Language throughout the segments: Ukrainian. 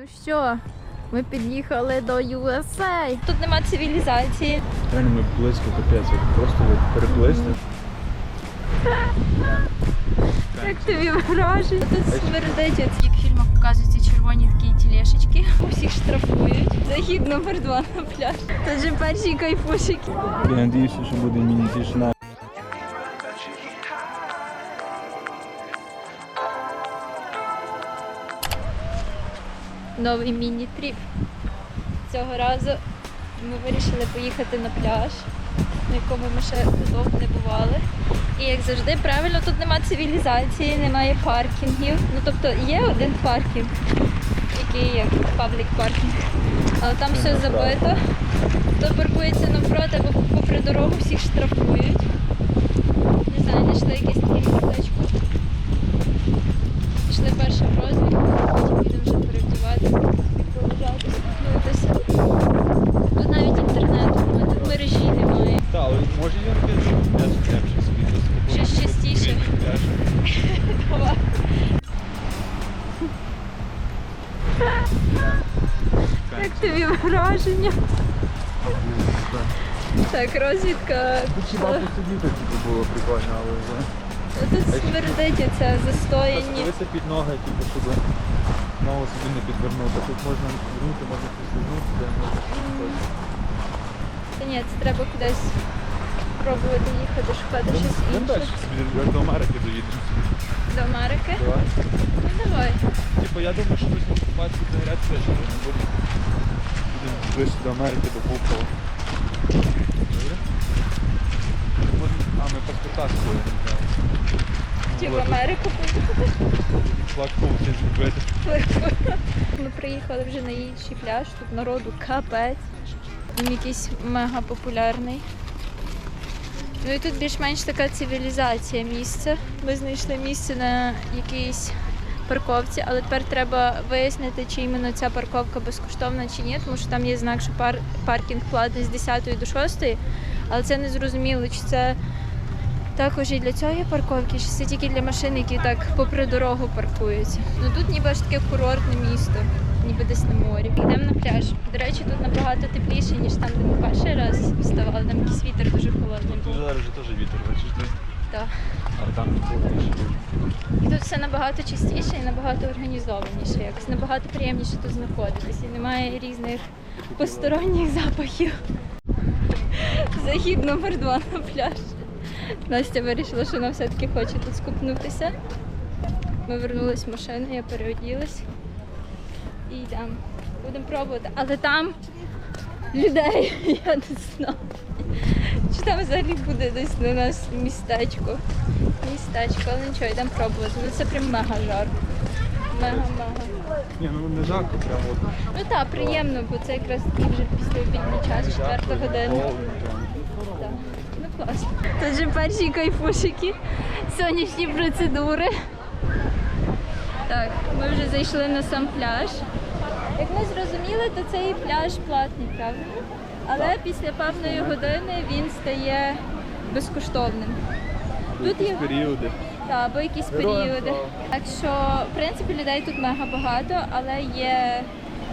Ну що, ми під'їхали до USA. Тут нема цивілізації. Реально ми близько капець, от просто переплисти. Як тобі враження? Тут смердить, от як в фільмах показуються червоні такі тілешечки. Усіх штрафують. Захід номер два на пляж. Тут же перші кайфушики. Я надіюся, що буде міні-тишина. Новий міні-тріп. Цього разу ми вирішили поїхати на пляж, на якому ми ще довго не бували. І як завжди, правильно, тут немає цивілізації, немає паркінгів. Ну тобто є один паркінг, який як паблік паркінг, але там все забито. Хто паркується навпроти або попри дорогу, всіх штрафують. Не знаю, знайшли якесь таке містечко. Пішли перше потім вже перевдівати, полежати. Тут навіть інтернету немає, тут мережі немає. Так, але може я робити собі. Щось частіше. Давай. Як тобі враження? Так, розвідка. Хіба посидіти типу, було прикольно, але вже. Тут смердить оце застояні. Подивися під ноги, типу, щоб ногу собі не підвернути. Тут можна звернути, можна послизнути, де можна щось. Та ні, це треба кудись пробувати їхати, шукати щось Ну, далі інше. собі як до Америки доїдемо. До Америки? Давай. Ну давай. Типу, я думаю, що ми окупацію загорять точно не буде. Будемо ближче до Америки, до Пулково. Добре? Можна- А, ми паспорта собою не взяли. Чи в Америку поїхати? Зробити. Ми приїхали вже на інший пляж, тут народу капець. Він якийсь мега популярний. Ну і тут більш-менш така цивілізація місця. Ми знайшли місце на якійсь парковці, але тепер треба вияснити, чи іменно ця парковка безкоштовна чи ні, тому що там є знак, що пар- паркінг платний з 10 до 6, але це не зрозуміло, чи це також і для цієї парковки, чи це тільки для машин, які так попри дорогу паркуються. Ну тут ніби аж таке курортне місто, ніби десь на морі. Йдемо на пляж. До речі, тут набагато тепліше, ніж там, де ми перший раз вставали. Там якийсь вітер дуже холодний Тут зараз вже теж вітер, бачиш? Так. А там тепліше. І тут все набагато чистіше і набагато організованіше. Якось набагато приємніше тут знаходитися. І немає різних посторонніх запахів. Захід номер два на пляж. Настя вирішила, що вона все-таки хоче тут скупнутися. Ми вернулись в машину, я переоділась і йдемо. Будемо пробувати. Але там людей, я не знаю. Чи там взагалі буде десь на нас містечко? Містечко, але нічого, йдемо пробувати. Ну це прям мега жарко. Мега-мега. Ні, ну не жарко, прямо. Ну так, приємно, бо це якраз такий вже після обідній час, четверта година. Так. Ну. Тут же перші кайфушики, сонячні процедури. Так, ми вже зайшли на сам пляж. Як ми зрозуміли, то цей пляж платний, правда? Але після певної години він стає безкоштовним. Тут є Періоди. та, або якісь періоди. Так що, в принципі, людей тут мега багато, але є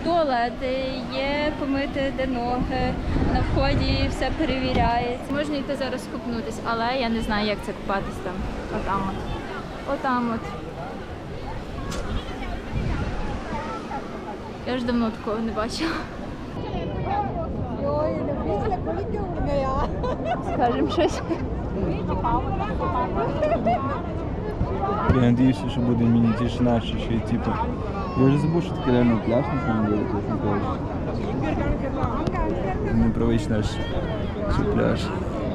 туалети, є помити де ноги, на вході все перевіряється. Можна йти зараз купнутись, але я не знаю, як це купатись там. Отам от. Отам от. Я ж давно такого не бачила. Скажемо щось. Я надіюся, що буде міні-тишина, що ще типу. Я вже забув, що таке реально пляж на самом деле, чесно кажучи. Непривичний аж що пляж.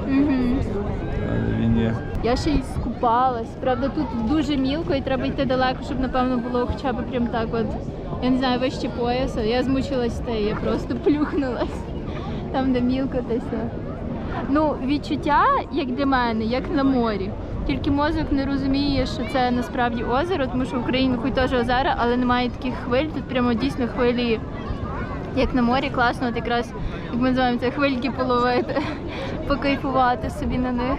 Але він є. Я ще й скупалась. Правда, тут дуже мілко і треба йти далеко, щоб напевно було хоча б прям так от. Я не знаю, вище пояса. Я змучилась те, я просто плюхнулась. Там, де мілко десь. Ну, відчуття, як для мене, як на морі. Тільки мозок не розуміє, що це насправді озеро, тому що в Україні хоч теж озера, але немає таких хвиль. Тут прямо дійсно хвилі, як на морі, класно, от якраз, як ми називаємо це, хвильки половити, покайфувати собі на них.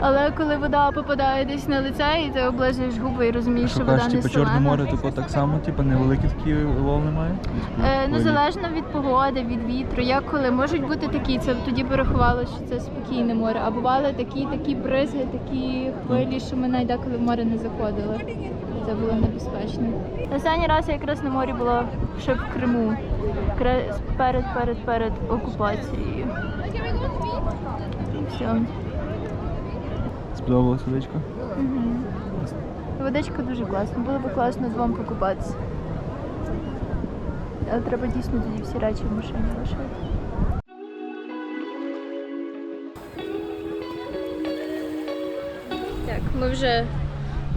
Але коли вода попадає десь на лице, і ти облизуєш губи і розумієш, що, вода кажеш, не типу Чорне солена. море, типу так само, типу невеликі такі волни має? Е, ну, залежно від погоди, від вітру. Як коли можуть бути такі, це тоді би рахувало, що це спокійне море. А бували такі, такі бризги, такі хвилі, що ми навіть деколи в море не заходили. Це було небезпечно. Останній раз я якраз на морі була ще в Криму. Перед перед перед окупацією. Все. Сподобалась водичка? Мгм. Водичка дуже класна. Було б класно двом покупатися. Але треба дійсно тоді всі речі в машині лишити. Так, ми вже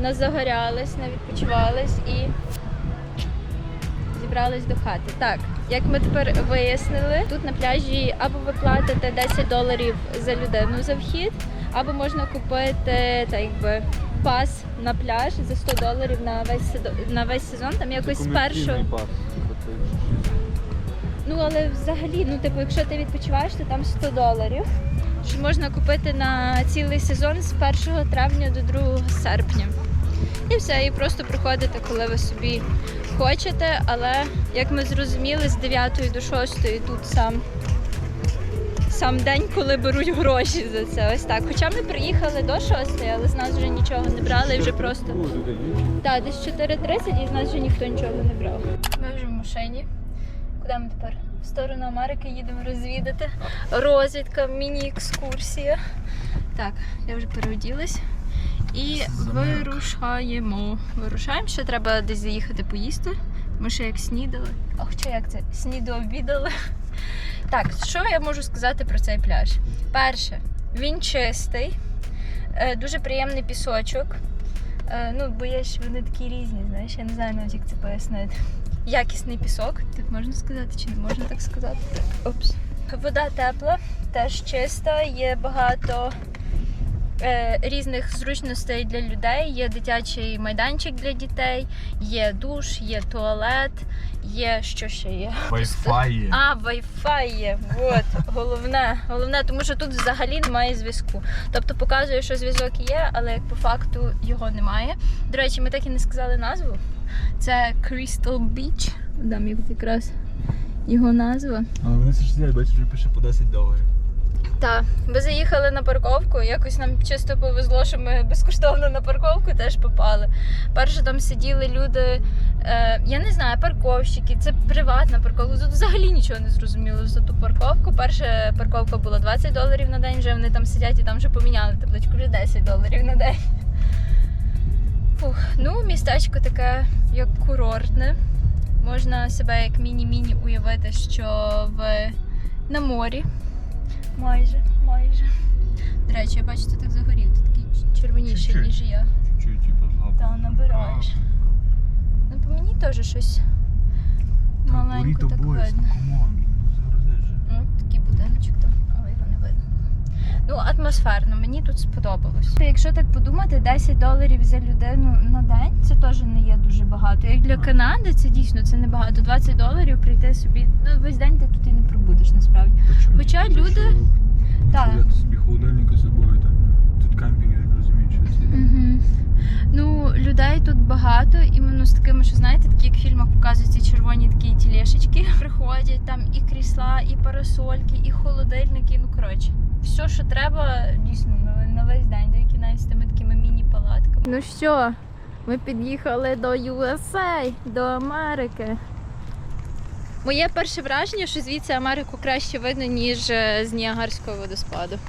назагорялись, навідпочивались і зібрались до хати. Так, як ми тепер вияснили, тут на пляжі або ви платите 10 доларів за людину за вхід, або можна купити так якби пас на пляж за 100 доларів на весь седо- на весь сезон. Там якось з першого. Типу, ти- Ну але взагалі, ну типу, якщо ти відпочиваєш, то там 100 доларів. Що можна купити на цілий сезон з 1 травня до 2 серпня. І все, і просто приходите, коли ви собі хочете. Але як ми зрозуміли, з 9 до 6 тут сам, сам день, коли беруть гроші за це. Ось так. Хоча ми приїхали до 6, але з нас вже нічого не брали, і вже просто. Так, десь 4.30 і з нас вже ніхто нічого не брав. Ми вже в машині. Куди ми тепер? В сторону Америки їдемо розвідати. Розвідка, міні-екскурсія. Так, я вже переоділась. І вирушаємо. Вирушаємо. Ще треба десь заїхати поїсти. Ми ще як снідали. А хоча як це? Снідообідали. Так, що я можу сказати про цей пляж? Перше, він чистий, е, дуже приємний пісочок. Е, Ну, бо є ж вони такі різні, знаєш, я не знаю навіть як це пояснити. Якісний пісок, так можна сказати, чи не можна так сказати? Опс. Вода тепла, теж чиста, є багато різних зручностей для людей. Є дитячий майданчик для дітей, є душ, є туалет, є що ще є. Wi-Fi. А, Wi-Fi є. От, головне. Головне, тому що тут взагалі немає зв'язку. Тобто показує, що зв'язок є, але як по факту його немає. До речі, ми так і не сказали назву. Це Crystal Beach. Дам якраз його назва. Але вони все ж сидять, бачиш, вже пише по 10 доларів. Так, ми заїхали на парковку. Якось нам чисто повезло, що ми безкоштовно на парковку теж попали. Перше там сиділи люди, е, я не знаю, парковщики, це приватна парковка. Тут взагалі нічого не зрозуміло за ту парковку. Перша парковка була 20 доларів на день, вже вони там сидять і там вже поміняли табличку, вже 10 доларів на день. Фух, ну, містечко таке, як курортне. Можна себе як міні-міні уявити, що в на морі. Майже, майже. До речі, я бачу, ти так загорів, ти такий червоніший, Чуть-чуть. ніж я. Чуть-чуть, типу, злапав. Та набираєш. Ну, по мені теж щось маленько так видно. камон, зараз же. Ну, такий будиночок там, але його не видно. Ну, атмосферно, мені тут сподобалось. Якщо так подумати, 10 доларів за людину на день це теж не є дуже багато. Як для Канади, це дійсно це небагато. 20 доларів прийти собі. Ну, весь день ти тут і не пробудеш насправді. Хоча люди- Так. Так. собі холодильника собою, там. Тут кампінг, я що це. Угу. Ну, людей тут багато, іменно з такими, що знаєте, такі як в фільмах показують ці червоні такі тілешечки. Приходять там і крісла, і парасольки, і холодильники. Ну коротше, все, що треба, дійсно на, весь день, деякі навіть з тими такими міні-палатками. Ну що, ми під'їхали до USA, до Америки. Моє перше враження, що звідси Америку краще видно, ніж е, з Ніагарського водоспаду.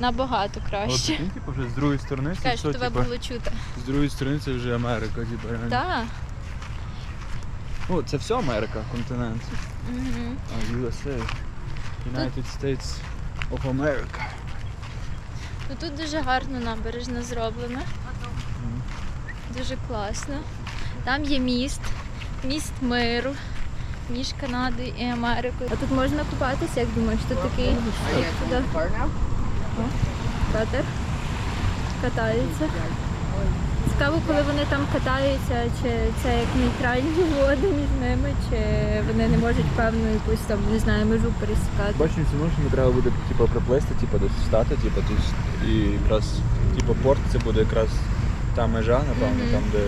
Набагато краще. прикинь, типу, вже з другої сторони, це Кажеш, все, тебе типу, було чути. з другої сторони це вже Америка, типу, реально. Так. Ну, це все Америка, континент. Угу. А USA. United States of America. Ну тут дуже гарно набережна зроблена. Дуже класно. Там є міст, міст миру між Канадою і Америкою. А тут можна купатися, як думаєш? Тут такий туди, катер катається. Цікаво, коли вони там катаються, чи це як нейтральні води між ними, чи вони не можуть певну якусь там, не знаю, межу пересікати. Бачимо, цю що треба буде типу, приплисти, типу, десь встати, типу, і якраз типу, порт це буде якраз та межа, напевно, Мгм. там, де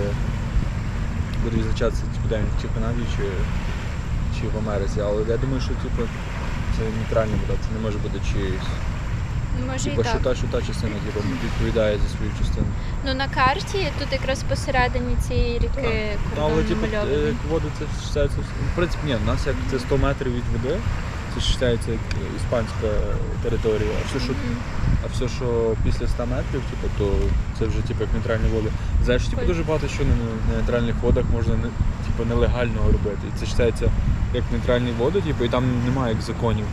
буде відзначатися типу, де він, чи в Канаді, чи, чи в Америці. Але я думаю, що типу, це нейтральна вода, це не може бути чиїсь. Може і Типу, що так. та, що та частина типу, відповідає за свою частину. Ну на карті тут якраз посередині цієї ріки Ну, але кордон типу, е, намальований. воду це вважається. В принципі, ні, у нас як це 100 метрів від води, це вважається як іспанська територія. А все, що Мгм. А все, що після 100 метрів, типу, то це вже типу, як нейтральні води. Знаєш, типу, дуже багато що на, на нейтральних водах можна не- типу, нелегально робити. І це вважається як нейтральні води, типу, і там немає як законів.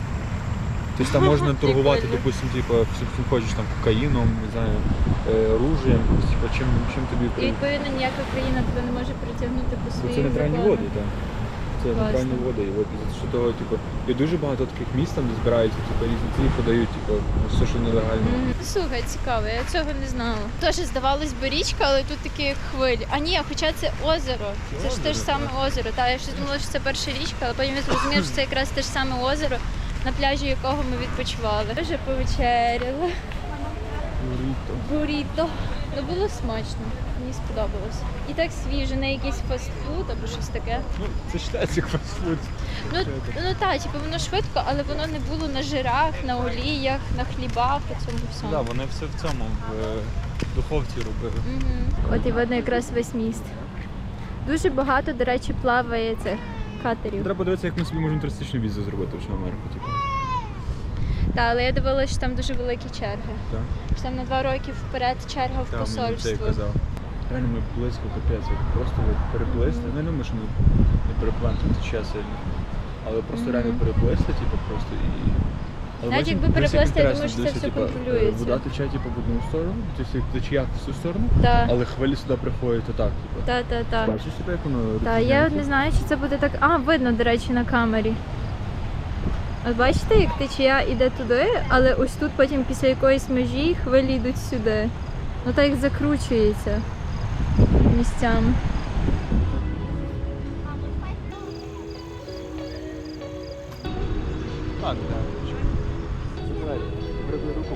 Тобто там можна торгувати, Прикольно. допустим, типу, всім хочеш там кокаїном, не знаю, е, оружієм, типу, чим, чим тобі І відповідно ніяка країна тебе не може притягнути по Бо своїм це нейтральні законам. води, так. Це Класно. нейтральні води. І от що того, типу, є дуже багато таких міст, там, де збираються, типу, різні ці і подають, типу, все, що нелегально. Мгм. Слухай, цікаво, я цього не знала. Теж здавалось би річка, але тут такі хвилі. А ні, хоча це озеро. Це ж те ж озеро, саме озеро. Та я ще думала, що це перша річка, але потім я зрозуміла, що це якраз те ж саме озеро, на пляжі якого ми відпочивали. Ми вже повечеряли. Буріто. Ну було смачно. Мені сподобалось. І так свіже, не якийсь фастфуд або щось таке. Ну, це вважається як фастфуд. Ну, ну так, типу, воно швидко, але воно не було на жирах, на оліях, на хлібах і цьому всьому. Так, вони все в цьому, в е, духовці робили. Угу. От і видно якраз весь міст. Дуже багато, до речі, плаває цих катерів. Треба подивитися, як ми собі можемо туристичну візу зробити в Америку. Типу. Так, але я дивилася, що там дуже великі черги. Так? Що там на два роки вперед черга в мені посольство. казав. Реально ми близько капець, просто Mm -hmm. Не думаю, що ми не переплен тут тече сильно. Але просто Мгм. реально переплисти, типу, просто і. Навіть якби переплисти, я думаю, що це все контролюється. Вода тече типу, в одну сторону, тобто як течія в цю сторону, Так, але хвилі сюди приходять отак. Типу. так, так, так. Бачиш, типу, як воно Та я не знаю, чи це буде так. А, видно, до речі, на камері. От бачите, як течія йде туди, але ось тут потім після якоїсь межі хвилі йдуть сюди. Ну так як закручується місцями. Так, так. Давай, руку